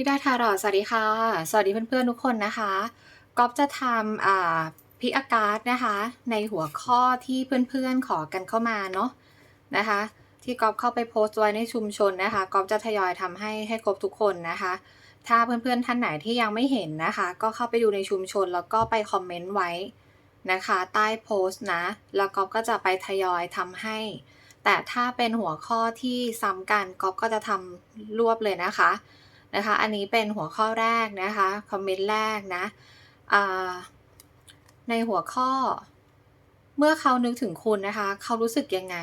พี่ดาทารอสวัสดีค่ะ สวัสดีเพื่อนๆทุกคนนะคะก๊อฟจะทำอ่าพิอากาศนะคะ ในหัวข้อที่เพื่อนๆขอกันเข้ามาเนาะนะคะ ที่ก๊อฟเข้าไปโพสต์ไว้ในชุมชนนะคะก๊อฟจะทยอยทำให้ให้ครบทุกคนนะคะ ถ้าเพื่อนๆท่านไหนที่ยังไม่เห็นนะคะ ก็เข้าไปดูในชุมชนแล้วก็ไปคอมเมนต์ไว้นะคะ ใต้โพสต์นะ แล้วก๊อฟก็จะไปทยอยทำให้ แต่ถ้าเป็นหัวข้อที่ซ้ำกันก๊อฟก็จะทำรวบเลยนะคะ นะคะ อันนี้เป็นหัวข้อแรกนะคะ คอมเมนต์แรกนะในหัวข้อ เมื่อเขานึกถึงคุณนะคะ เขารู้สึกยังไง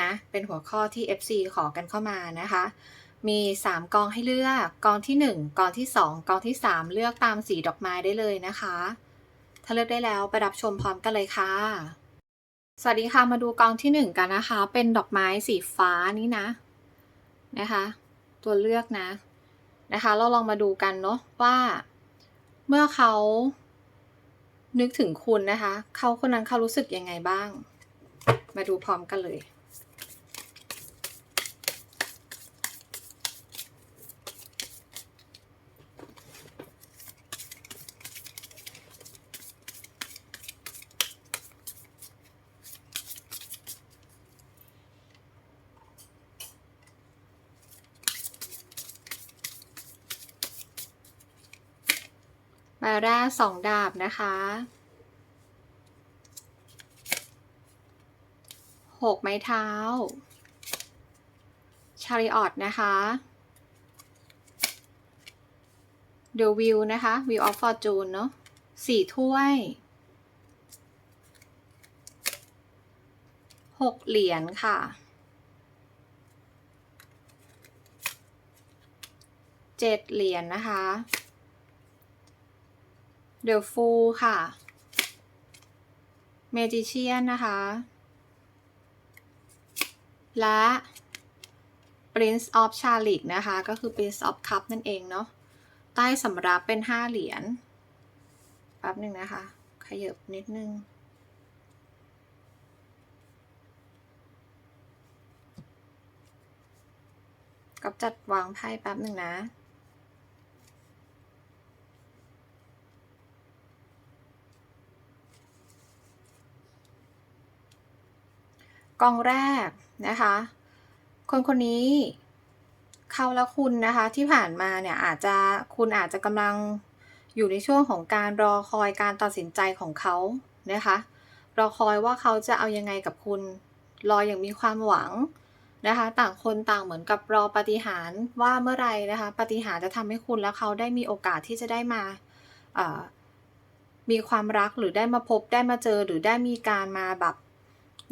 นะ เป็นหัวข้อที่ FC ขอกันเข้ามานะคะ มี 3 กองให้เลือก กองที่ 1 กองที่ 2 กองที่ 3 เลือกตามสีดอกไม้ได้เลยนะคะ ถ้าเลือกได้แล้วไปรับชมพร้อมกันเลยค่ะ สวัสดีค่ะ มาดูกองที่ 1 กันนะคะ เป็นดอกไม้สีฟ้านี่นะ นะคะ ตัวเลือกนะ นะคะ เราลองมาดูกันเนาะว่า เมื่อเขานึกถึงคุณนะคะ เขาคนนั้นเขารู้สึกยังไงบ้าง มาดูพร้อมกันเลย ใบแรกสองดาบนะคะหกไม้เท้า ชาริออตนะคะ The Wheel นะคะ Wheel of Fortune เนาะสี่ถ้วยหกเหรียญค่ะเจ็ดเหรียญนะคะ The Fool ค่ะ Magician นะคะ และ Prince of Chalice นะคะ ก็คือ Prince of Cup นั่นเองเนาะ ใต้สำรับเป็นห้าเหรียญ แป๊บหนึ่งนะคะ ขยับนิดนึงกับจัดวางไพ่แป๊บหนึ่งนะ กองแรกนะคะ คนคนนี้เขาและคุณนะคะที่ผ่านมาเนี่ยอาจจะคุณอาจจะกำลังอยู่ในช่วงของการรอคอยการตัดสินใจของเขานะคะรอคอยว่าเขาจะเอายังไงกับคุณรออย่างมีความหวังนะคะ ต่างคนต่างเหมือนกับรอปาฏิหารว่าเมื่อไหรนะคะปาฏิหารจะทำให้คุณและเขาได้มีโอกาสที่จะได้มาเอ่อมีความรักหรือได้มาพบได้มาเจอหรือได้มีการมาแบบ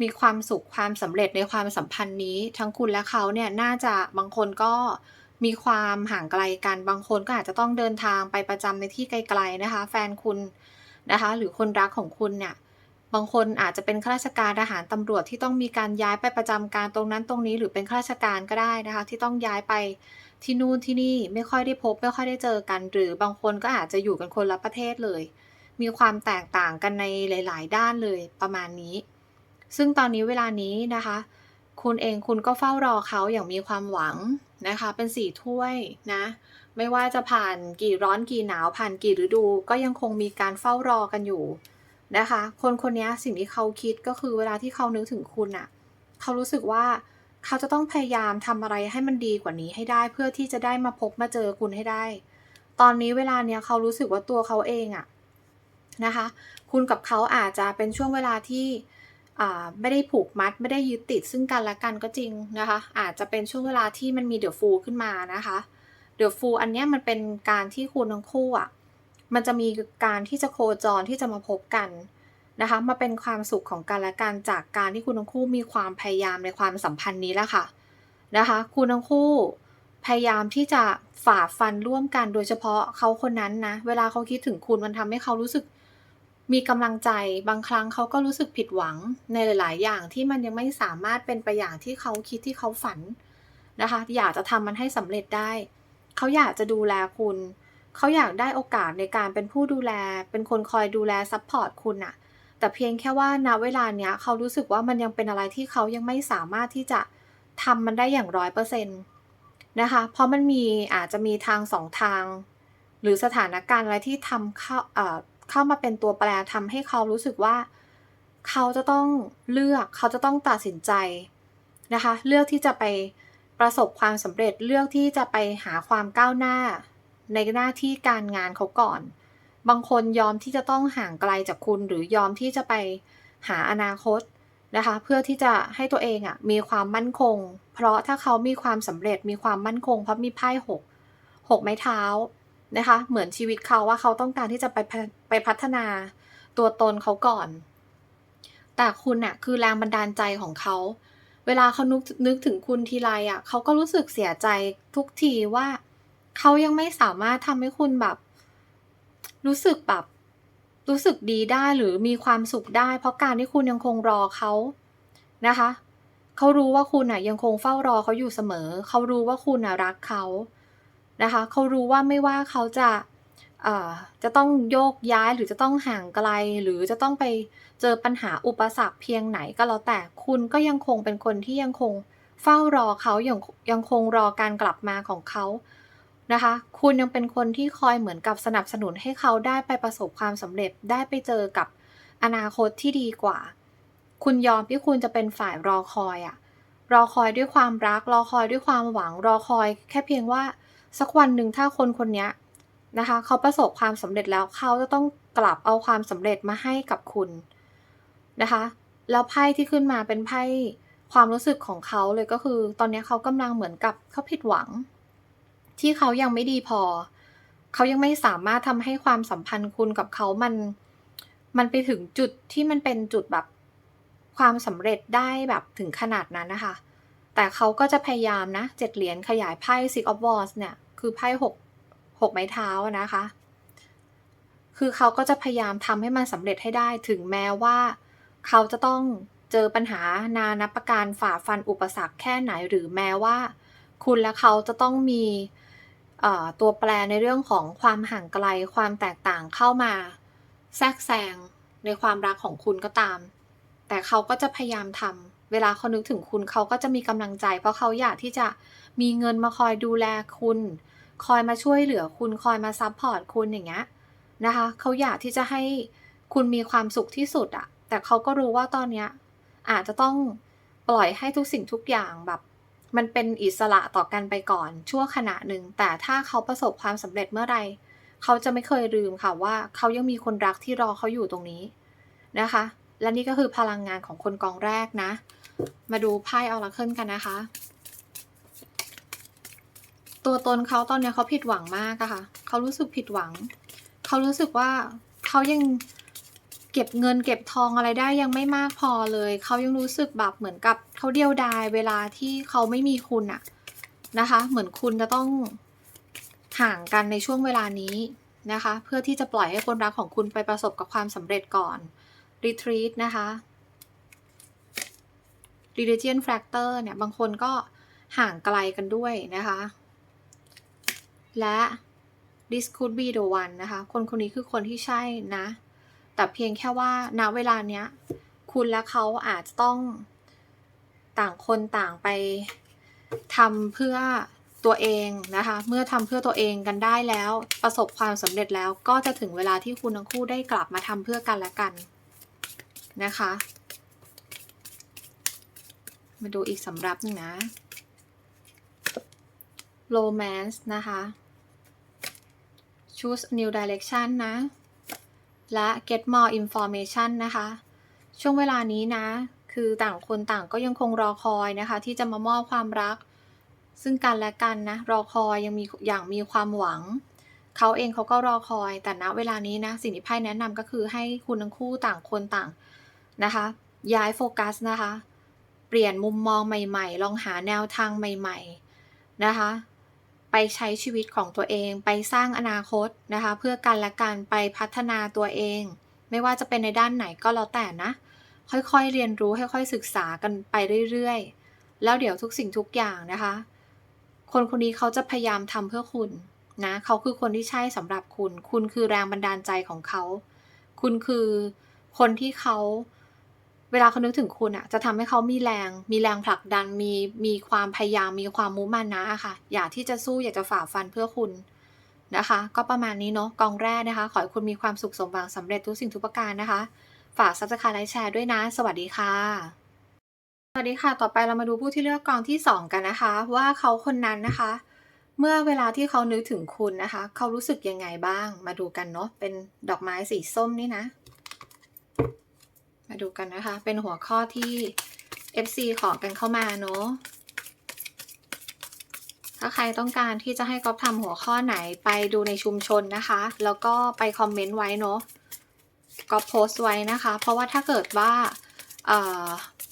มีความสุขความสำเร็จในความสัมพันธ์นี้ ทั้งคุณและเขาเนี่ยน่าจะบางคนก็มีความห่างไกลกันบางคนก็อาจจะต้องเดินทางไปประจำในที่ไกลๆนะคะ แฟนคุณนะคะ หรือคนรักของคุณเนี่ยบางคนอาจจะเป็นข้าราชการทหารตำรวจที่ต้องมีการย้ายไปประจำการตรงนั้นตรงนี้ หรือเป็นข้าราชการก็ได้นะคะ ที่ต้องย้ายไปที่นู่นที่นี่ไม่ค่อยได้พบ ไม่ค่อยได้เจอกัน หรือบางคนก็อาจจะอยู่กันคนละประเทศเลย มีความแตกต่างกันในหลาย ๆ ด้านเลยประมาณนี้ ซึ่งตอนนี้เวลานี้นะคะ คุณเองคุณก็เฝ้ารอเขาอย่างมีความหวังนะคะ เป็นสี่ถ้วยนะ ไม่ว่าจะผ่านกี่ร้อนกี่หนาวผ่านกี่ฤดู ก็ยังคงมีการเฝ้ารอกันอยู่นะคะ คนคนนี้สิ่งที่เขาคิดก็คือเวลาที่เขานึกถึงคุณอะเขารู้สึกว่าเขาจะต้องพยายามทำอะไรให้มันดีกว่านี้ให้ได้เพื่อที่จะได้มาพบมาเจอคุณให้ได้ ตอนนี้เวลาเนี้ยเขารู้สึกว่าตัวเขาเองอะนะคะ คุณกับเขาอาจจะเป็นช่วงเวลาที่ ไม่ได้ผูกมัดไม่ได้ยึดติดซึ่งกันและกันก็จริงนะคะ อาจจะเป็นช่วงเวลาที่มันมีเดือะฟูขึ้นมานะคะเดือะฟูอันนี้มันเป็นการที่คุณทั้งคู่อะมันจะมีการที่จะโคจรที่จะมาพบกันนะคะ มาเป็นความสุขของกันและกันจากการที่คุณทั้งคู่มีความพยายามในความสัมพันธ์นี้แหละค่ะนะคะ คุณทั้งคู่พยายามที่จะฝ่าฟันร่วมกันโดยเฉพาะเขาคนนั้นนะ เวลาเขาคิดถึงคุณมันทำให้เขารู้สึก มีกำลังใจบางครั้งเขาก็รู้สึกผิดหวังในหลาย ๆ อย่างที่มันยังไม่สามารถเป็นไปอย่างที่เขาคิดที่เขาฝันนะคะ อยากจะทำมันให้สำเร็จได้ เขาอยากจะดูแลคุณ เขาอยากได้โอกาสในการเป็นผู้ดูแล เป็นคนคอยดูแลซัพพอร์ตคุณอะแต่เพียงแค่ว่าณเวลาเนี้ยเขารู้สึกว่ามันยังเป็นอะไรที่เขายังไม่สามารถที่จะทำมันได้อย่างร้อยเปอร์เซ็นต์นะคะ เพราะมันมีอาจจะมีทางสองทาง หรือสถานการณ์อะไรที่ทำเข้า เข้ามาเป็นตัวแปรทำให้เขารู้สึกว่า เขาจะต้องเลือกเขาจะต้องตัดสินใจนะคะ เลือกที่จะไปประสบความสำเร็จเลือกที่จะไปหาความก้าวหน้า ในหน้าที่การงานเขาก่อน บางคนยอมที่จะต้องห่างไกลจากคุณ หรือยอมที่จะไปหาอนาคตนะคะ เพื่อที่จะให้ตัวเองอะ่ะมีความมั่นคง เพราะถ้าเขามีความสำเร็จมีความมั่นคง เพราะมีไพ่หกหกไม้เท้า นะคะ เหมือนชีวิตเขาว่าเขาต้องการที่จะไปไปพัฒนาตัวตนเขาก่อน แต่คุณน่ะคือแรงบันดาลใจของเขา เวลาเขานึกนึกถึงคุณทีไรอะเขาก็รู้สึกเสียใจทุกทีว่าเขายังไม่สามารถทำให้คุณแบบ รู้สึกแบบรู้สึกดีได้หรือมีความสุขได้ เพราะการที่คุณยังคงรอเขานะคะ เขารู้ว่าคุณอะยังคงเฝ้ารอเขาอยู่เสมอ เขารู้ว่าคุณอะรักเขา นะคะเขารู้ว่าไม่ว่าเขาจะจะต้องโยกย้ายหรือจะต้องห่างไกล หรือจะต้องไปเจอปัญหาอุปสรรคเพียงไหนก็แล้วแต่คุณก็ยังคงเป็นคนที่ยังคงเฝ้ารอเขาอยังยังคงรอการกลับมาของเขานะคะ คุณยังเป็นคนที่คอยเหมือนกับสนับสนุนให้เขาได้ไปประสบความสำเร็จได้ไปเจอกับอนาคตที่ดีกว่า คุณยอมที่คุณจะเป็นฝ่ายรอคอยอะรอคอยด้วยความรัก รอคอยด้วยความหวังรอคอย แค่เพียงว่า สักวันหนึ่งถ้าคนคนนี้นะคะเขาประสบความสำเร็จแล้วเขาจะต้องกลับเอาความสำเร็จมาให้กับคุณนะคะ แล้วไพ่ที่ขึ้นมาเป็นไพ่ความรู้สึกของเขาเลยก็คือ ตอนนี้เขากำลังเหมือนกับเขาผิดหวัง ที่เขายังไม่ดีพอ เขายังไม่สามารถทำให้ความสัมพันธ์คุณกับเขามัน มันไปถึงจุดที่มันเป็นจุดแบบความสำเร็จได้แบบถึงขนาดนั้นนะคะ แต่เขาก็จะพยายามนะเจ็ดเหรียญขยายไพ่ Six of Wands เนี่ย คือไพ่หกหกไม้เท้านะคะ คือเขาก็จะพยายามทำให้มันสำเร็จให้ได้ถึงแม้ว่า เขาจะต้องเจอปัญหานานับประการฝ่าฟันอุปสรรคแค่ไหนหรือแม้ว่า คุณและเขาจะต้องมีตัวแปรในเรื่องของความห่างไกลความแตกต่างเข้ามา แทรกแซงในความรักของคุณก็ตาม แต่เขาก็จะพยายามทำ เวลาเขานึกถึงคุณเขาก็จะมีกำลังใจ เพราะเขาอยากที่จะมีเงินมาคอยดูแลคุณ คอยมาช่วยเหลือคุณคอยมาซัพพอร์ตคุณอย่างเงี้ยนะคะเขาอยากที่จะให้คุณมีความสุขที่สุดอะแต่เขาก็รู้ว่าตอนเนี้ยอาจจะต้องปล่อยให้ทุกสิ่งทุกอย่างแบบ มันเป็นอิสระต่อกันไปก่อนชั่วขณะหนึ่งแต่ถ้าเขาประสบความสำเร็จเมื่อไรเขาจะไม่เคยลืมค่ะว่าเขายังมีคนรักที่รอเขาอยู่ตรงนี้นะคะ และนี่ก็คือพลังงานของคนกองแรกนะ มาดูไพ่ออราเคิลกันนะคะ ตัวตนเขาตอนนี้เขาผิดหวังมากอะคะ่ะเขารู้สึกผิดหวัง เขารู้สึกว่าเขายังเก็บเงินเก็บทองอะไรได้ยังไม่มากพอเลย เขายังรู้สึกแบบเหมือนกับเขาเดียวดายเวลาที่เขาไม่มีคุณอะนะคะ เหมือนคุณจะต้องห่างกันในช่วงเวลานี้นะคะ เพื่อที่จะปล่อยให้คนรักของคุณไปประสบกับความสำเร็จก่อน retreat นะคะ religion factor เนี่ย บางคนก็ห่างไกลกันด้วยนะคะ และ this could be the one นะคะ คนคนนี้คือคนที่ใช่นะ แต่เพียงแค่ว่าณเวลาเนี้ย คุณและเขาอาจจะต้องต่างคนต่างไปทำเพื่อตัวเองนะคะ เมื่อทำเพื่อตัวเองกันได้แล้ว ประสบความสำเร็จแล้วก็จะถึงเวลาที่คุณทั้งคู่ได้กลับมาทำเพื่อกันและกันนะคะ มาดูอีกสำรับหนึ่งนะ romance นะคะ choose new direction นะ และ get more information นะคะ ช่วงเวลานี้นะ คือต่างคนต่างก็ยังคงรอคอยนะคะ ที่จะมามอบความรัก ซึ่งกันและกันนะ รอคอยยังมีอย่างมีความหวัง เขาเองเขาก็รอคอย แต่ณเวลานี้นะ สิ่งที่ไพ่แนะนำก็คือให้คุณทั้งคู่ต่างคนต่างนะคะ ย้ายโฟกัสนะคะ เปลี่ยนมุมมองใหม่ๆ ลองหาแนวทางใหม่ ๆ นะคะ ไปใช้ชีวิตของตัวเอง ไปสร้างอนาคตนะคะ เพื่อกันและกันไปพัฒนาตัวเอง ไม่ว่าจะเป็นในด้านไหนก็แล้วแต่นะ ค่อยๆเรียนรู้ค่อยๆศึกษากันไปเรื่อยๆ แล้วเดี๋ยวทุกสิ่งทุกอย่างนะคะ คนคนนี้เขาจะพยายามทำเพื่อคุณนะเขาคือคนที่ใช่สำหรับคุณ คุณคือแรงบันดาลใจของเขา คุณคือคนที่เขา เวลาเขานึกถึงคุณอะจะทำให้เขามีแรง มีแรงผลักดัน มีมีความพยายาม มีความมุมานะอะค่ะ อยากที่จะสู้อยากจะฝ่าฟันเพื่อคุณนะคะ ก็ประมาณนี้เนาะกองแรกนะคะ ขอให้คุณมีความสุขสมหวังสำเร็จทุกสิ่งทุกประการนะคะ ฝาก Subscribe ไลค์แชร์ด้วยนะ สวัสดีค่ะ สวัสดีค่ะ ต่อไปเรามาดูผู้ที่เลือกกองที่ 2 กันนะคะ ว่าเขาคนนั้นนะคะ เมื่อเวลาที่เขานึกถึงคุณนะคะ เขารู้สึกยังไงบ้าง มาดูกันเนาะเป็นดอกไม้สีส้มนี่นะ มาดูกันนะคะ เป็นหัวข้อที่ FC ขอกันเข้ามาเนาะถ้าใครต้องการที่จะให้ก๊อฟทำหัวข้อไหนไปดูในชุมชนนะคะ แล้วก็ไปคอมเมนต์ไว้เนาะก๊อฟโพสต์ไว้นะคะ เพราะว่าถ้าเกิดว่า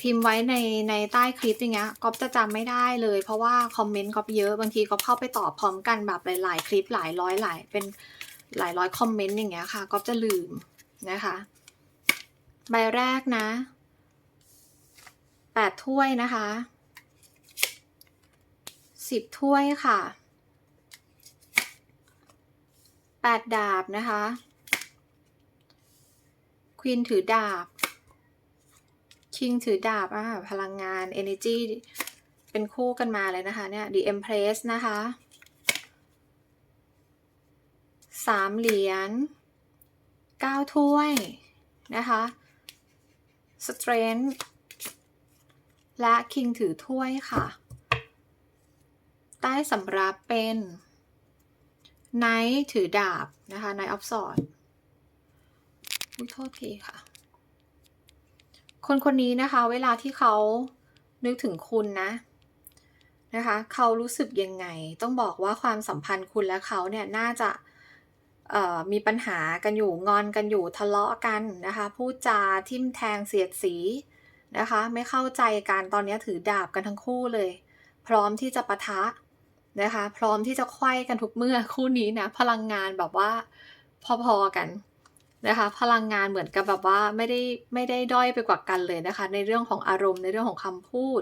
พิมพ์ไว้ในในใต้คลิปอย่างเงี้ยก๊อฟจะจำไม่ได้เลย เพราะว่าคอมเมนต์ก๊อฟเยอะบางทีก๊อฟเข้าไปตอบพร้อมกันแบบหลาย ๆ คลิปหลายร้อยหลายเป็นหลายร้อยคอมเมนต์อย่างเงี้ยค่ะก๊อฟจะลืมนะคะ ใบแรกนะแปดถ้วยนะคะสิบถ้วยค่ะแปดดาบนะคะควีนถือดาบคิงถือดาบอะพลังงาน energy เป็นคู่กันมาเลยนะคะเนี่ย the empress นะคะสามเหรียญเก้าถ้วยนะคะ strength และ king ถือถ้วยค่ะ ใต้สำรับเป็น knight ถือดาบนะคะ knight of swords อุ้ยโทษทีค่ะ คนคนนี้นะคะ เวลาที่เขานึกถึงคุณนะนะคะ เขารู้สึกยังไง ต้องบอกว่าความสัมพันธ์คุณและเขาเนี่ยน่าจะ มีปัญหากันอยู่งอนกันอยู่ทะเลาะกันนะคะพูดจาทิมแทงเสียดสีนะคะ ไม่เข้าใจกันตอนนี้ถือดาบกันทั้งคู่เลย พร้อมที่จะปะทะนะคะ พร้อมที่จะไขว้กันทุกเมื่อคู่นี้นะพลังงานแบบว่าพอๆกันนะคะ พลังงานเหมือนกับแบบว่าไม่ได้ไม่ได้ด้อยไปกว่ากันเลยนะคะ ในเรื่องของอารมณ์ในเรื่องของคำพูด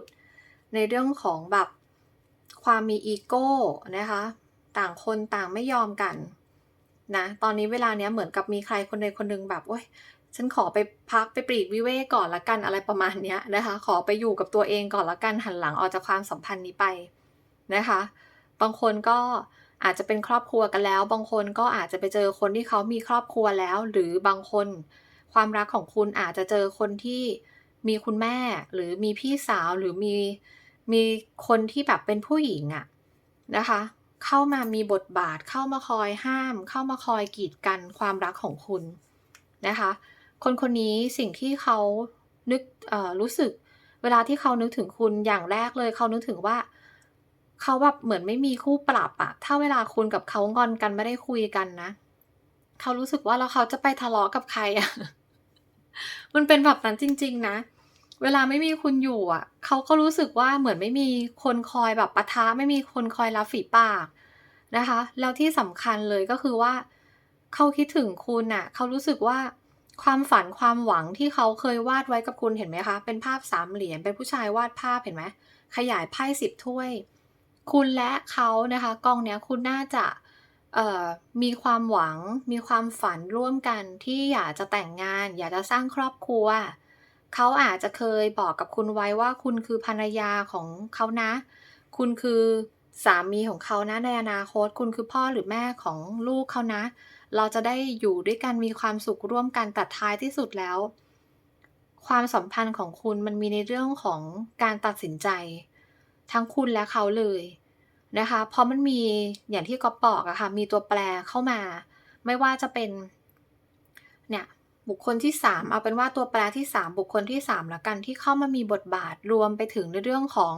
ในเรื่องของแบบความมีอีโก้นะคะ ต่างคนต่างไม่ยอมกัน นะ ตอนนี้เวลาเนี้ยเหมือนกับมีใครคนใดคนหนึ่งแบบโอ้ยฉันขอไปพักไปปลีกวิเวกก่อนละกันอะไรประมาณเนี้ยนะคะ ขอไปอยู่กับตัวเองก่อนละกันหันหลังออกจากความสัมพันธ์นี้ไปนะคะ บางคนก็อาจจะเป็นครอบครัวกันแล้ว บางคนก็อาจจะไปเจอคนที่เขามีครอบครัวแล้ว หรือบางคน ความรักของคุณอาจจะเจอคนที่มีคุณแม่ หรือมีพี่สาวหรือมีมีคนที่แบบเป็นผู้หญิงอะนะคะ เข้ามามีบทบาท เข้ามาคอยห้าม เข้ามาคอยกีดกันความรักของคุณนะคะ คนคนนี้สิ่งที่เขานึกรู้สึก เวลาที่เขานึกถึงคุณอย่างแรกเลยเขานึกถึงว่าเขาแบบเหมือนไม่มีคู่ปรับอะถ้าเวลาคุณกับเขางอนกันไม่ได้คุยกันนะ เขารู้สึกว่าแล้วเขาจะไปทะเลาะกับใครอะมันเป็นแบบนั้นจริง ๆ นะ เวลาไม่มีคุณอยู่อะ เขาก็รู้สึกว่าเหมือนไม่มีคนคอยแบบปะทะไม่มีคนคอยรับฝีปากนะคะ แล้วที่สำคัญเลยก็คือว่า เขาคิดถึงคุณน่ะ เขารู้สึกว่าความฝันความหวังที่เขาเคยวาดไว้กับคุณเห็นไหมคะ เป็นภาพสามเหรียญเป็นผู้ชายวาดภาพเห็นไหมขยายไพ่สิบถ้วย คุณและเขานะคะกองเนี้ยคุณน่าจะมีความหวังมีความฝันร่วมกันที่อยากจะแต่งงาน อยากจะสร้างครอบครัว เขาอาจจะเคยบอกกับคุณไว้ว่าคุณคือภรรยาของเขานะ คุณคือสามีของเขานะในอนาคต คุณคือพ่อหรือแม่ของลูกเขานะ เราจะได้อยู่ด้วยกันมีความสุขร่วมกันแต่ท้ายที่สุดแล้ว ความสัมพันธ์ของคุณมันมีในเรื่องของการตัดสินใจ ทั้งคุณและเขาเลยนะคะ เพราะมันมีอย่างที่ก๊อฟบอกอะค่ะมีตัวแปรเข้ามา ไม่ว่าจะเป็น บุคคลที่สามเอาเป็นว่าตัวแปรที่สามบุคคลที่สามแล้วกันที่เข้ามามีบทบาทรวมไปถึงในเรื่องของ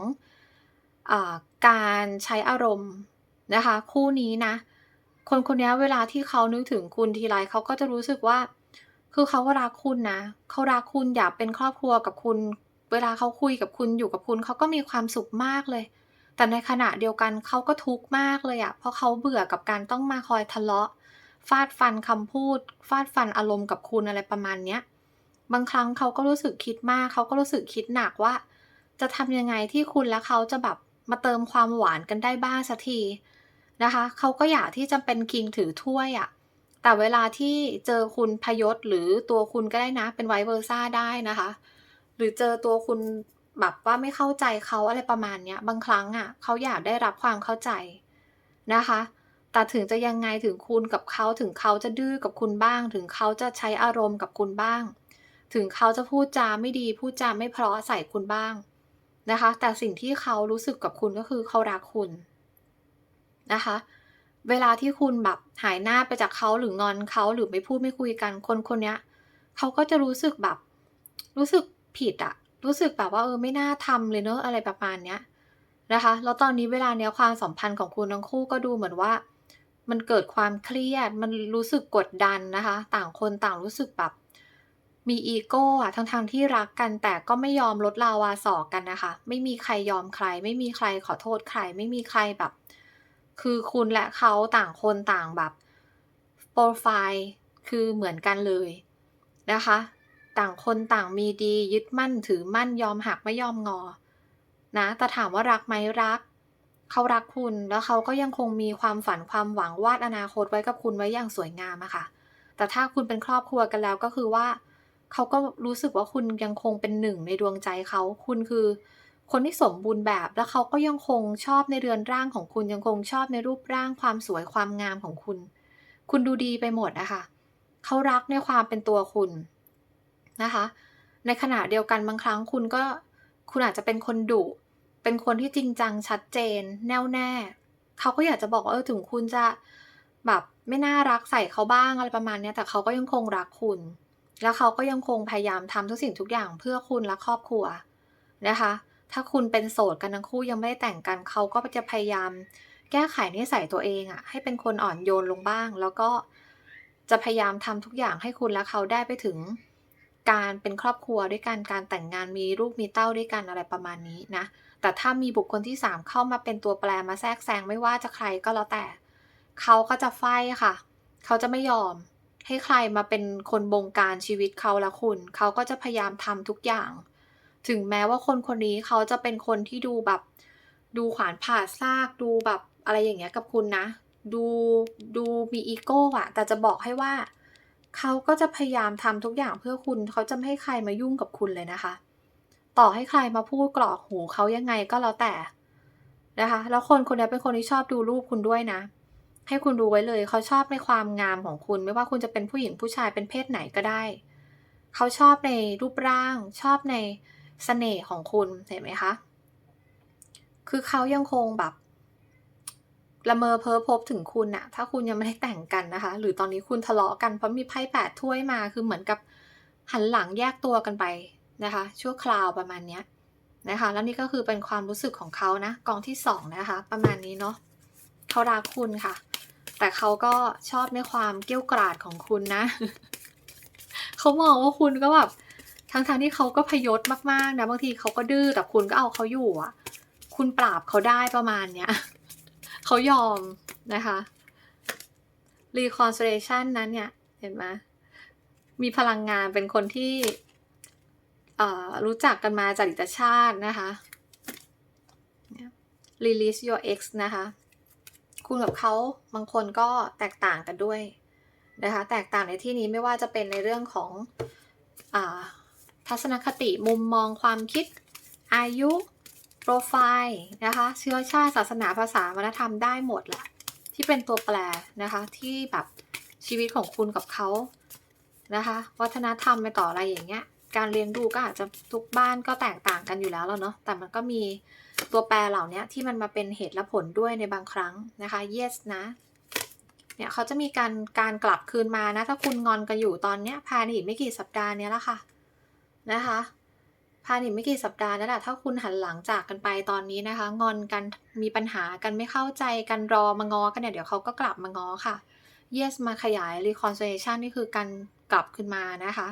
อการใช้อารมณ์นะคะ คู่นี้นะ คนคนนี้เวลาที่เขานึกถึงคุณทีไรเขาก็จะรู้สึกว่า คือเขาก็รักคุณนะเขารักคุณอยากเป็นครอบครัวกับคุณ เวลาเขาคุยกับคุณอยู่กับคุณเขาก็มีความสุขมากเลย แต่ในขณะเดียวกันเขาก็ทุกข์มากเลยอะเพราะเขาเบื่อกับการต้องมาคอยทะเลาะ ฟาดฟันคำพูด ฟาดฟันอารมณ์กับคุณอะไรประมาณเนี้ย บางครั้งเขาก็รู้สึกคิดมาก เขาก็รู้สึกคิดหนักว่า จะทำยังไงที่คุณและเขาจะแบบมาเติมความหวานกันได้บ้างสักทีนะคะเขาก็อยากที่จะเป็นคิงถือถ้วยอะแต่เวลาที่เจอคุณพยศหรือตัวคุณก็ได้นะ เป็นไวเวอร์ซ่าได้นะคะ หรือเจอตัวคุณแบบว่าไม่เข้าใจเขาอะไรประมาณเนี้ย บางครั้งอะเขาอยากได้รับความเข้าใจนะคะ แต่ถึงจะยังไงถึงคุณกับเขาถึงเขาจะดื้อกับคุณบ้าง ถึงเขาจะใช้อารมณ์กับคุณบ้าง ถึงเขาจะพูดจาไม่ดีพูดจาไม่เพราะใส่คุณบ้างนะคะ แต่สิ่งที่เขารู้สึกกับคุณก็คือเขารักคุณนะคะ เวลาที่คุณแบบหายหน้าไปจากเขาหรืองอนเขาหรือไม่พูดไม่คุยกันคนคนนี้เขาก็จะรู้สึกแบบรู้สึกผิดอะรู้สึกแบบว่าเออไม่น่าทำเลยเนอะอะไรประมาณเนี้ยนะคะ แล้วตอนนี้เวลาเนี้ยความสัมพันธ์ของคุณทั้งคู่ก็ดูเหมือนว่า มันเกิดความเครียด มันรู้สึกกดดันนะคะ ต่างคนต่างรู้สึกแบบมีอีโก้อะทั้งๆทที่รักกันแต่ก็ไม่ยอมลดลาวาสอกกันนะคะ ไม่มีใครยอมใคร ไม่มีใครขอโทษใคร ไม่มีใครแบบ คือคุณและเขาต่างคนต่างแบบโปรไฟล์คือเหมือนกันเลยนะคะ ต่างคนต่างมีดียึดมั่นถือมั่นยอมหักไม่ยอมงอนะแต่ถามว่ารักไหมรัก เขารักคุณแล้วเขาก็ยังคงมีความฝันความหวังวาดอนาคตไว้กับคุณไว้อย่างสวยงามอะค่ะ แต่ถ้าคุณเป็นครอบครัวกันแล้วก็คือว่า เขาก็รู้สึกว่าคุณยังคงเป็นหนึ่งในดวงใจเขาคุณคือ คนที่สมบูรณ์แบบแล้วเขาก็ยังคงชอบในเรือนร่างของคุณยังคงชอบในรูปร่างความสวยความงามของคุณ คุณดูดีไปหมดอะคะเขารักในความเป็นตัวคุณนะคะ ในขณะเดียวกันบางครั้งคุณก็คุณอาจจะเป็นคนดุ เป็นคนที่จริงจังชัดเจน แน่วแน่ เขาก็อยากจะบอกว่าเออถึงคุณจะแบบไม่น่ารักใส่เขาบ้างอะไรประมาณเนี้ยแต่เขาก็ยังคงรักคุณ แล้วเขาก็ยังคงพยายามทำทุกสิ่งทุกอย่างเพื่อคุณและครอบครัวนะคะ ถ้าคุณเป็นโสดกันทั้งคู่ยังไม่ได้แต่งกัน เขาก็จะพยายามแก้ไขนิสัยตัวเองอะให้เป็นคนอ่อนโยนลงบ้าง แล้วก็จะพยายามทำทุกอย่างให้คุณและเขาได้ไปถึง การเป็นครอบครัวด้วยกันการแต่งงานมีลูกมีเต้าด้วยกันอะไรประมาณนี้นะ แต่ถ้ามีบุคคลที่ 3 เข้ามาเป็นตัวแปรมาแทรกแซงไม่ว่าจะใครก็แล้วแต่ เขาก็จะไฟค่ะ เขาจะไม่ยอม ให้ใครมาเป็นคนบงการชีวิตเขาและคุณ เขาก็จะพยายามทำทุกอย่าง ถึงแม้ว่าคนคนนี้เขาจะเป็นคนที่ดูแบบ ดูขวานผ่าซากดูแบบอะไรอย่างเงี้ยกับคุณนะ ดูดูมีอีโก้อะแต่จะบอกให้ว่า เขาก็จะพยายามทำทุกอย่างเพื่อคุณ เขาจะไม่ให้ใครมายุ่งกับคุณเลยนะคะ ต่อให้ใครมาพูดกรอกหูเขายังไงก็แล้วแต่นะคะ แล้วคนคนนี้เป็นคนที่ชอบดูรูปคุณด้วยนะ ให้คุณดูไว้เลยเขาชอบในความงามของคุณ ไม่ว่าคุณจะเป็นผู้หญิงผู้ชายเป็นเพศไหนก็ได้ เขาชอบในรูปร่าง ชอบในเสน่ห์ของคุณเห็นไหมคะ คือเขายังคงแบบละเมอเพ้อพบถึงคุณอะถ้าคุณยังไม่ได้แต่งกันนะคะ หรือตอนนี้คุณทะเลาะกันเพราะมีไพ่แปดถ้วยมาคือเหมือนกับหันหลังแยกตัวกันไป นะคะ ชั่วคราวประมาณนี้นะคะ แล้วนี่ก็คือเป็นความรู้สึกของเขานะกองที่สองนะคะ ประมาณนี้เนาะเขารักคุณค่ะ แต่เขาก็ชอบในความเกี้ยวกราดของคุณนะเขามองว่าคุณก็แบบทั้งๆทที่เขาก็พยศมากๆนะบางทีเขาก็ดื้อแต่คุณก็เอาเขาอยู่อะ คุณปราบเขาได้ประมาณเนี้ยเขายอมนะคะ reconciliation นั้นเนี่ย เห็นไหมมีพลังงานเป็นคนที่ รู้จักกันมาจากดิตชาตินะคะ release your ex นะคะ คุณกับเขาบางคนก็แตกต่างกันด้วยนะคะ แตกต่างในที่นี้ไม่ว่าจะเป็นในเรื่องของอทัศนคติมุมมองความคิดอายุโปรไฟล์นะคะ เชื้อชาติศาสนาภาษาวัฒนธรรมได้หมดแหละ ที่เป็นตัวแปรนะคะที่แบบชีวิตของคุณกับเขานะคะ วัฒนธรรมไปต่ออะไรอย่างเงี้ย การเลี้ยงดูก็อาจจะทุกบ้านก็แตกต่างกันอยู่แล้วแล้วเนาะแต่มันก็มีตัวแปรเหล่านี้ที่มันมาเป็นเหตุและผลด้วยในบางครั้งนะคะ yes นะเนี่ยเขาจะมีการการกลับคืนมานะ ถ้าคุณงอนกันอยู่ตอนเนี้ยภายในอีกไม่กี่สัปดาห์เนี้ยละค่ะนะคะภายในไม่กี่สัปดาห์นั่นแหละถ้าคุณหันหลังจากกันไปตอนนี้นะคะ งอนกันมีปัญหากันไม่เข้าใจกันรอมางอกันเนี่ยเดี๋ยวเขาก็กลับมางอค่ะ yes มาขยาย reconciliation นี่คือการกลับขึ้นมานะคะ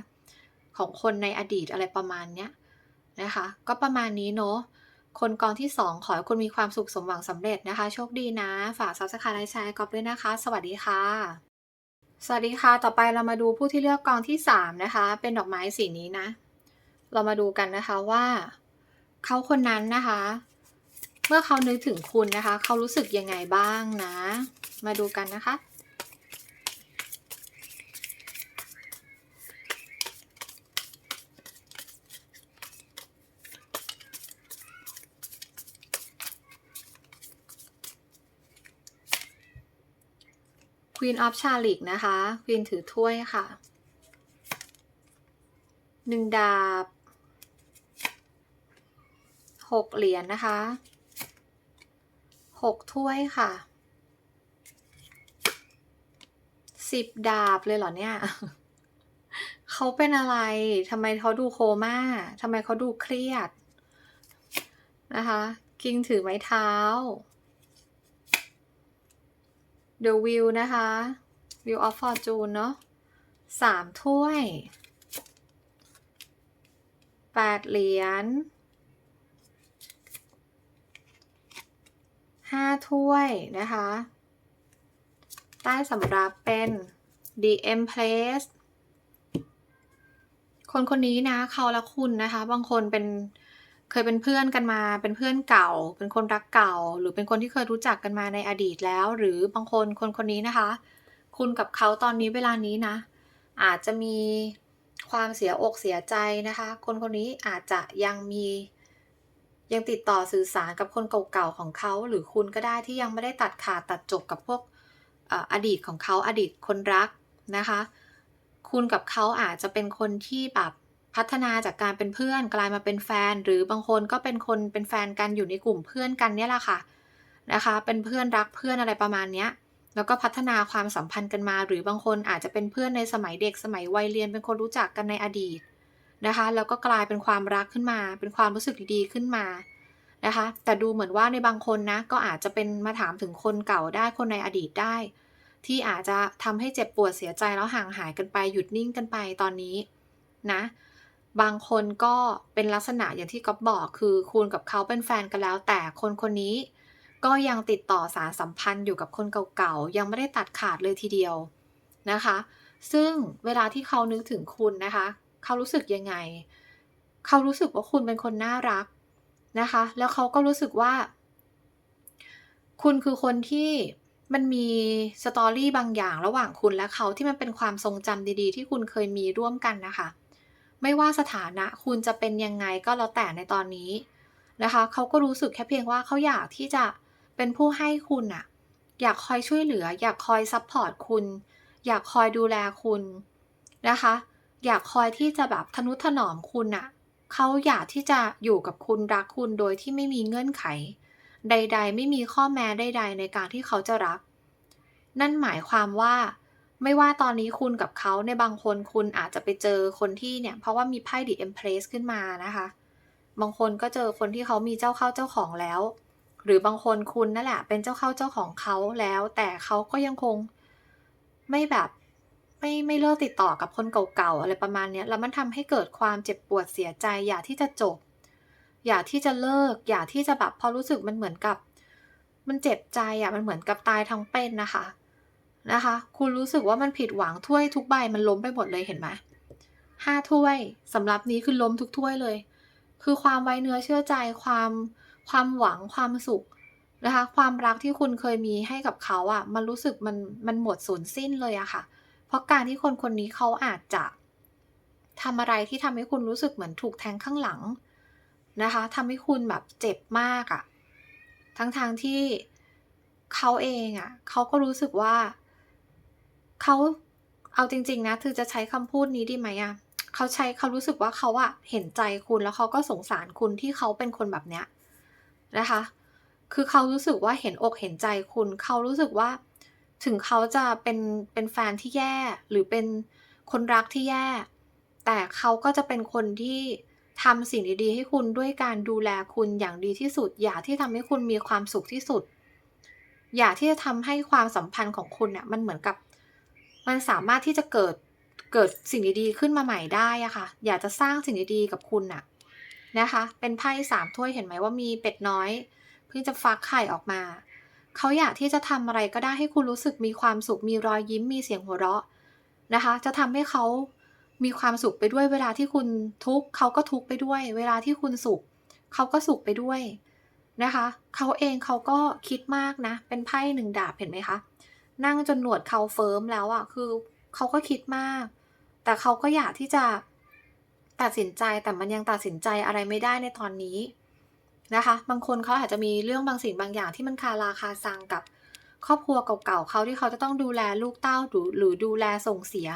ของคนในอดีตอะไรประมาณเนี้ยนะคะ ก็ประมาณนี้เนาะคนกองที่ 2 ขอให้คุณมีความสุขสมหวังสำเร็จนะคะ โชคดีนะ ฝากซับสไครต์ไลค์แชร์กอบด้วยนะคะ สวัสดีค่ะ สวัสดีค่ะ ต่อไปเรามาดูผู้ที่เลือกกองที่ 3 นะคะ เป็นดอกไม้สีนี้นะ เรามาดูกันนะคะว่า เขาคนนั้นนะคะ เมื่อเขานึกถึงคุณนะคะ เขารู้สึกยังไงบ้างนะ มาดูกันนะคะ Queen of c h a r i t นะคะ Queen ถือถ้วยค่ะหนึ่งดาบหกเหรียญนนะคะหกถ้วยค่ะสิบดาบเลยเหรอเนี่ย เขาเป็นอะไรทำไมเขาดูโคม่าทำไมเขาดูเครียดนะคะคิงถือไม้เท้า The Wheel นะคะ Wheel of Fortune เนาะสามถ้วยแปดเหรียญห้าถ้วยนะคะ ใต้สำรับเป็น The Empress คนคนนี้นะเขาและคุณนะคะ บางคนเป็น เคยเป็นเพื่อนกันมาเป็นเพื่อนเก่า เป็นคนรักเก่า หรือเป็นคนที่เคยรู้จักกันมาในอดีตแล้ว หรือบางคนคนคนนี้นะคะ คุณกับเขาตอนนี้เวลานี้นะ อาจจะมีความเสียอกเสียใจนะคะ คนคนนี้อาจจะยังมียังติดต่อสื่อสารกับคนเก่าๆของเขา หรือคุณก็ได้ที่ยังไม่ได้ตัดขาดตัดจบกับพวกอดีตของเขาอดีตคนรักนะคะ คุณกับเขาอาจจะเป็นคนที่แบบ พัฒนาจากการเป็นเพื่อนกลายมาเป็นแฟน หรือบางคนก็เป็นคนเป็นแฟนกันอยู่ในกลุ่มเพื่อนกันเนี่ยแหละค่ะนะคะ เป็นเพื่อนรักเพื่อนอะไรประมาณเนี้ยแล้วก็พัฒนาความสัมพันธ์กันมา หรือบางคนอาจจะเป็นเพื่อนในสมัยเด็กสมัยวัยเรียนเป็นคนรู้จักกันในอดีตนะคะ แล้วก็กลายเป็นความรักขึ้นมา เป็นความรู้สึกดีๆขึ้นมานะคะ แต่ดูเหมือนว่าในบางคนนะก็อาจจะเป็นมาถามถึงคนเก่าได้คนในอดีตได้ ที่อาจจะทำให้เจ็บปวดเสียใจแล้วห่างหายกันไปหยุดนิ่งกันไปตอนนี้นะ บางคนก็เป็นลักษณะอย่างที่ก๊อฟบอกคือคุณกับเขาเป็นแฟนกันแล้ว แต่คนคนนี้ก็ยังติดต่อสารสัมพันธ์อยู่กับคนเก่าๆ ยังไม่ได้ตัดขาดเลยทีเดียวนะคะ ซึ่งเวลาที่เขานึกถึงคุณนะคะ เขารู้สึกยังไง เขารู้สึกว่าคุณเป็นคนน่ารักนะคะ แล้วเขาก็รู้สึกว่า คุณคือคนที่มันมีสตอรี่บางอย่างระหว่างคุณและเขาที่มันเป็นความทรงจำดีๆ ที่คุณเคยมีร่วมกันนะคะ ไม่ว่าสถานะคุณจะเป็นยังไงก็แล้วแต่ในตอนนี้นะคะเขาก็รู้สึกแค่เพียงว่าเขาอยากที่จะเป็นผู้ให้คุณอะอยากคอยช่วยเหลือ อยากคอยซัพพอร์ตคุณ อยากคอยดูแลคุณนะคะ อยากคอยที่จะแบบทนุถนอมคุณอะเขาอยากที่จะอยู่กับคุณรักคุณโดยที่ไม่มีเงื่อนไข ใด ๆ ไม่มีข้อแม้ใด ๆ ในการที่เขาจะรัก นั่นหมายความว่า ไม่ว่าตอนนี้คุณกับเขาในบางคนคุณอาจจะไปเจอคนที่เนี่ย เพราะว่ามีไพ่ The Empress ขึ้นมานะคะ บางคนก็เจอคนที่เขามีเจ้าเข้าเจ้าของแล้ว หรือบางคนคุณนั่นแหละเป็นเจ้าเข้าเจ้าของเขาแล้ว แต่เขาก็ยังคงไม่แบบไม่ไม่เลิกติดต่อกับคนเก่าๆอะไรประมาณนี้แล้วมันทำให้เกิดความเจ็บปวดเสียใจ อยากที่จะจบ อยากที่จะเลิก อยากที่จะแบบพอรู้สึกมันเหมือนกับ มันเจ็บใจอะมันเหมือนกับตายทั้งเป็นนะคะ นะคะ คุณรู้สึกว่ามันผิดหวังถ้วยทุกใบมันล้มไปหมดเลยเห็นไหมห้าถ้วยสำหรับนี้คือล้มทุกถ้วยเลย คือความไว้เนื้อเชื่อใจความความหวังความสุขนะคะ ความรักที่คุณเคยมีให้กับเขาอะ่ะ มันรู้สึกมันมันหมดสูญสิ้นเลยอะค่ะ เพราะการที่คนคนนี้เขาอาจจะทำอะไรที่ทำให้คุณรู้สึกเหมือนถูกแทงข้างหลังนะคะทำให้คุณแบบเจ็บมากอะ่ะ ทั้งๆทที่เขาเองอะ่ะเขาก็รู้สึกว่า เขาเอาจริง ๆ นะคือจะใช้คำพูดนี้ดีไหมอะ่ะเขาใช้เขารู้สึกว่าเขาอะเห็นใจคุณแล้วเขาก็สงสารคุณที่เขาเป็นคนแบบเนี้ยนะคะ คือเขารู้สึกว่าเห็นอกเห็นใจคุณ เขารู้สึกว่าถึงเขาจะเป็นเป็นแฟนที่แย่หรือเป็นคนรักที่แย่ แต่เขาก็จะเป็นคนที่ทำสิ่งดีๆ ให้คุณด้วยการดูแลคุณอย่างดีที่สุด อยากที่ทำให้คุณมีความสุขที่สุด อยากที่จะทำให้ความสัมพันธ์ของคุณเนี่ยมันเหมือนกับ มันสามารถที่จะเกิดเกิดสิ่งดีๆขึ้นมาใหม่ได้อะค่ะ อยากจะสร้างสิ่งดีๆกับคุณน่ะนะคะ เป็นไพ่สามถ้วยเห็นไหมว่ามีเป็ดน้อย เพิ่งจะฟักไข่ออกมา เขาอยากที่จะทำอะไรก็ได้ให้คุณรู้สึกมีความสุข มีรอยยิ้ม มีเสียงหัวเราะนะคะ จะทำให้เขามีความสุขไปด้วย เวลาที่คุณทุกข์เขาก็ทุกข์ไปด้วย เวลาที่คุณสุข เขาก็สุขไปด้วยนะคะ เขาเองเขาก็คิดมากนะ เป็นไพ่หนึ่งดาบเห็นไหมคะ นั่งจนหนวดเขาเฟิร์มแล้วอะ่ะคือเขาก็คิดมาก แต่เขาก็อยากที่จะตัดสินใจแต่มันยังตัดสินใจอะไรไม่ได้ในตอนนี้นะคะ บางคนเขาอาจจะมีเรื่องบางสิ่งบางอย่างที่มันคาราคาซังกับครอบครัวเก่าๆเขาที่เขาจะต้องดูแลลูกเต้าหรือดูแลส่งเสีย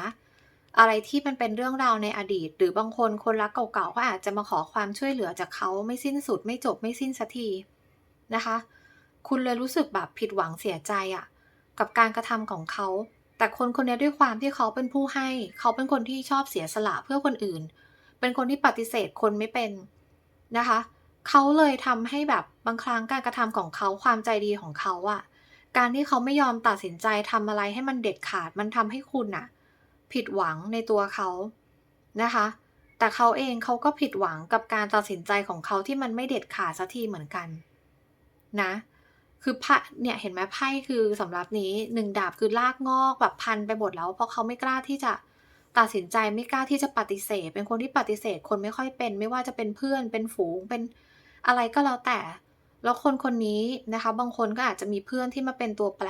อะไรที่มันเป็นเรื่องราวในอดีต หรือบางคนคนรักเก่าๆก็อาจจะมาขอความช่วยเหลือจากเขาไม่สิ้นสุดไม่จบไม่สิ้นสักทีนะคะ คุณเลยรู้สึกแบบผิดหวังเสียใจอะ กับการกระทำของเขา แต่คนคนนี้ด้วยความที่เขาเป็นผู้ให้ เขาเป็นคนที่ชอบเสียสละเพื่อคนอื่น เป็นคนที่ปฏิเสธคนไม่เป็นนะคะ เขาเลยทำให้แบบบางครั้งการกระทำของเขาความใจดีของเขาอะการที่เขาไม่ยอมตัดสินใจทำอะไรให้มันเด็ดขาดมันทำให้คุณอะผิดหวังในตัวเขานะคะ แต่เขาเองเขาก็ผิดหวังกับการตัดสินใจของเขาที่มันไม่เด็ดขาดสักทีเหมือนกัน นะ คือไพ่เนี่ยเห็นไหมไพ่คือสำหรับนี้หนึ่งดาบคือลากงอกแบบพันไปหมดแล้ว เพราะเขาไม่กล้าที่จะตัดสินใจไม่กล้าที่จะปฏิเสธ เป็นคนที่ปฏิเสธคนไม่ค่อยเป็น ไม่ว่าจะเป็นเพื่อนเป็นฝูงเป็นอะไรก็แล้วแต่ แล้วคนคนนี้นะคะ บางคนก็อาจจะมีเพื่อนที่มาเป็นตัวแปร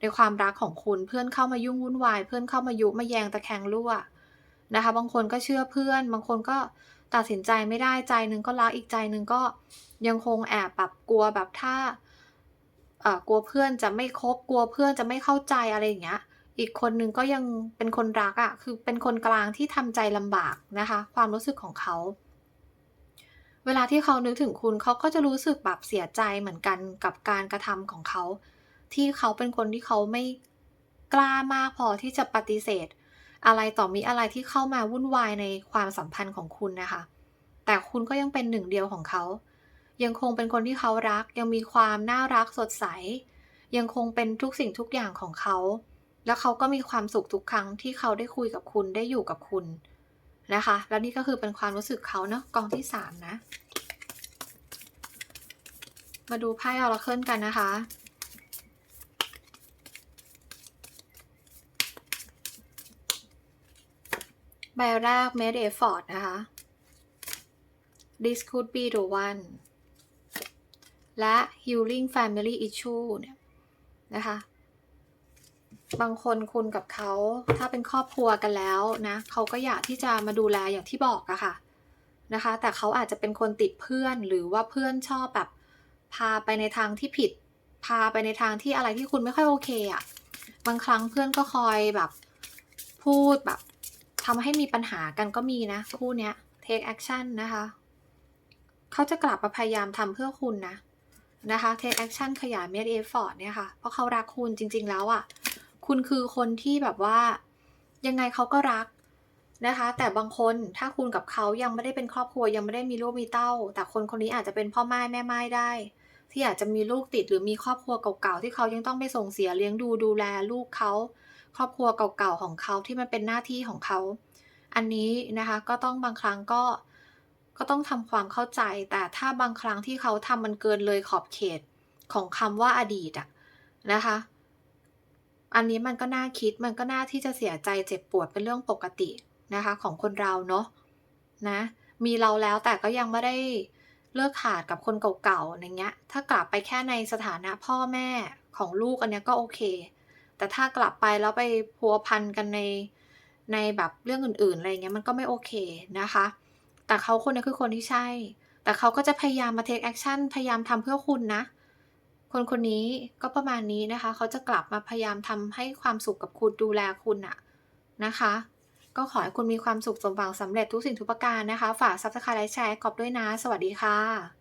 ในความรักของคุณเพื่อนเข้ามายุ่งวุ่นวายเพื่อนเข้ามายุมาแยงตะแคงรั่วนะคะ บางคนก็เชื่อเพื่อน บางคนก็ตัดสินใจไม่ได้ใจหนึ่งก็รักอีกใจหนึ่งก็ยังคงแอบแบบกลัวแบบถ้า กลัวเพื่อนจะไม่คบกลัวเพื่อนจะไม่เข้าใจอะไรอย่างเงี้ย อีกคนนึงก็ยังเป็นคนรักอะ่ะคือเป็นคนกลางที่ทำใจลำบากนะคะ ความรู้สึกของเขาเวลาที่เขานึกถึงคุณเขาก็จะรู้สึกแบบเสียใจเหมือนกันกับการกระทำของเขา ที่เขาเป็นคนที่เขาไม่กล้ามากพอที่จะปฏิเสธ อะไรต่อมีอะไรที่เข้ามาวุ่นวายในความสัมพันธ์ของคุณนะคะ แต่คุณก็ยังเป็นหนึ่งเดียวของเขา ยังคงเป็นคนที่เขารัก ยังมีความน่ารักสดใส ยังคงเป็นทุกสิ่งทุกอย่างของเขา แล้วเขาก็มีความสุขทุกครั้งที่เขาได้คุยกับคุณได้อยู่กับคุณนะคะ แล้วนี่ก็คือเป็นความรู้สึกเขาเนาะกองที่สามนะ มาดูไพ่ออราเคิลกันนะคะใบแรก made effort นะคะ this could be the one และ healing family issue เนี่ยนะคะ บางคนคุณกับเขาถ้าเป็นครอบครัวกันแล้วนะเขาก็อยากที่จะมาดูแลอย่างที่บอกอะค่ะนะคะ แต่เขาอาจจะเป็นคนติดเพื่อนหรือว่าเพื่อนชอบแบบพาไปในทางที่ผิด พาไปในทางที่อะไรที่คุณไม่ค่อยโอเคอะบางครั้งเพื่อนก็คอยแบบพูดแบบทำให้มีปัญหากันก็มีนะคู่เนี้ย take action นะคะ เขาจะกลับมาพยายามทำเพื่อคุณนะ นะคะ take action ขยาย made effort เนี่ยค่ะ เพราะเขารักคุณจริง ๆ แล้วอะ่ะ คุณคือคนที่แบบว่ายังไงเขาก็รักนะคะ แต่บางคนถ้าคุณกับเขายังไม่ได้เป็นครอบครัวยังไม่ได้มีลูกมีเต้า แต่คนคนนี้อาจจะเป็นพ่อไม้แม่ไม้ได้ ที่อาจจะมีลูกติดหรือมีครอบครัวเก่าๆที่เขายังต้องไปส่งเสียเลี้ยงดูดูแลลูกเขา ครอบครัวเก่าๆของเขาที่มันเป็นหน้าที่ของเขา อันนี้นะคะก็ต้องบางครั้งก็ ก็ต้องทำความเข้าใจ แต่ถ้าบางครั้งที่เขาทำมันเกินเลยขอบเขตของคำว่าอดีตอะนะคะ อันนี้มันก็น่าคิดมันก็น่าที่จะเสียใจเจ็บปวดเป็นเรื่องปกตินะคะ ของคนเราเนาะนะ มีเราแล้วแต่ก็ยังไม่ได้เลิกขาดกับคนเก่าๆอย่างเงี้ย ถ้ากลับไปแค่ในสถานะพ่อแม่ของลูกอันเนี้ยก็โอเค แต่ถ้ากลับไปแล้วไปพัวพันกันในในแบบเรื่องอื่นๆอะไรเงี้ยมันก็ไม่โอเคนะคะ แต่เขาคนนี้คือคนที่ใช่ แต่เขาก็จะพยายามมาเทคแอคชั่นพยายามทำเพื่อคุณนะ คนคนนี้ก็ประมาณนี้นะคะ เขาจะกลับมาพยายามทำให้ความสุขกับคุณดูแลคุณอะนะคะ ก็ขอให้คุณมีความสุขสมหวังสำเร็จทุกสิ่งทุกประการนะคะ ฝากซับสไครต์และแชร์กอบด้วยนะ สวัสดีค่ะ